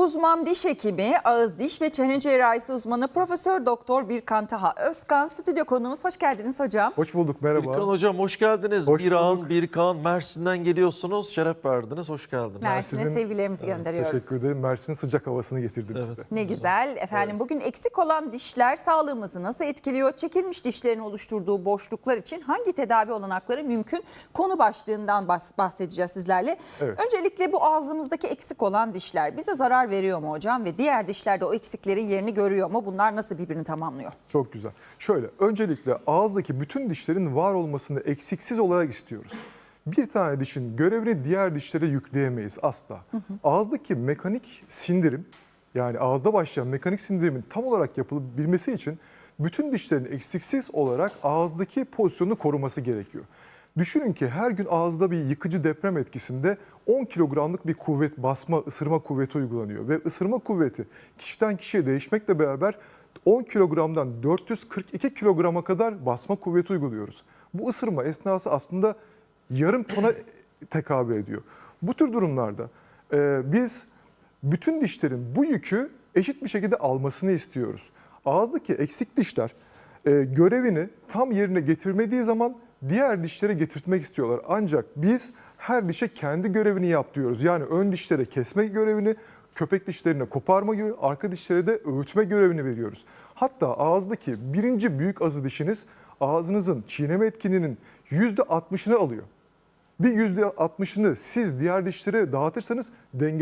Uzman diş hekimi, ağız diş ve çene cerrahisi uzmanı Profesör Doktor Birkan Taha Özkan stüdyo konuğumuz. Hoş geldiniz hocam. Hoş bulduk merhaba. Birkan Hocam hoş geldiniz. Hoş bir an, bulduk. Birkan, Mersin'den geliyorsunuz. Şeref verdiniz. Hoş geldiniz. Mersin'e Mersin'in- sevgilerimizi Evet, gönderiyoruz. Teşekkür ederim. Mersin'in sıcak havasını getirdim Evet. size. Ne güzel. Efendim bugün eksik olan dişler sağlığımızı nasıl etkiliyor? Çekilmiş dişlerin oluşturduğu boşluklar için hangi tedavi olanakları mümkün? Konu başlığından bahs- bahsedeceğiz sizlerle. Evet. Öncelikle bu ağzımızdaki eksik olan dişler bize zarar veriyor mu hocam? Ve diğer dişlerde o eksiklerin yerini görüyor mu? Bunlar nasıl birbirini tamamlıyor? Çok güzel. Şöyle öncelikle ağızdaki bütün dişlerin var olmasını eksiksiz olarak istiyoruz. Bir tane dişin görevini diğer dişlere yükleyemeyiz asla. Ağızdaki mekanik sindirim yani ağızda başlayan mekanik sindirimin tam olarak yapılabilmesi için bütün dişlerin eksiksiz olarak ağızdaki pozisyonunu koruması gerekiyor. Düşünün ki her gün ağızda bir yıkıcı deprem etkisinde 10 kilogramlık bir kuvvet basma, ısırma kuvveti uygulanıyor. Ve ısırma kuvveti kişiden kişiye değişmekle beraber 10 kilogramdan 442 kilograma kadar basma kuvveti uyguluyoruz. Bu ısırma esnası aslında yarım tona tekabül ediyor. Bu tür durumlarda e, biz bütün dişlerin bu yükü eşit bir şekilde almasını istiyoruz. Ağızdaki eksik dişler e, görevini tam yerine getirmediği zaman diğer dişlere getirtmek istiyorlar. Ancak biz her dişe kendi görevini yap diyoruz. Yani ön dişlere kesme görevini, köpek dişlerine koparma gibi, arka dişlere de öğütme görevini veriyoruz. Hatta ağızdaki birinci büyük azı dişiniz ağzınızın çiğneme etkinliğinin %60'ını alıyor. Bir %60'ını siz diğer dişlere dağıtırsanız denge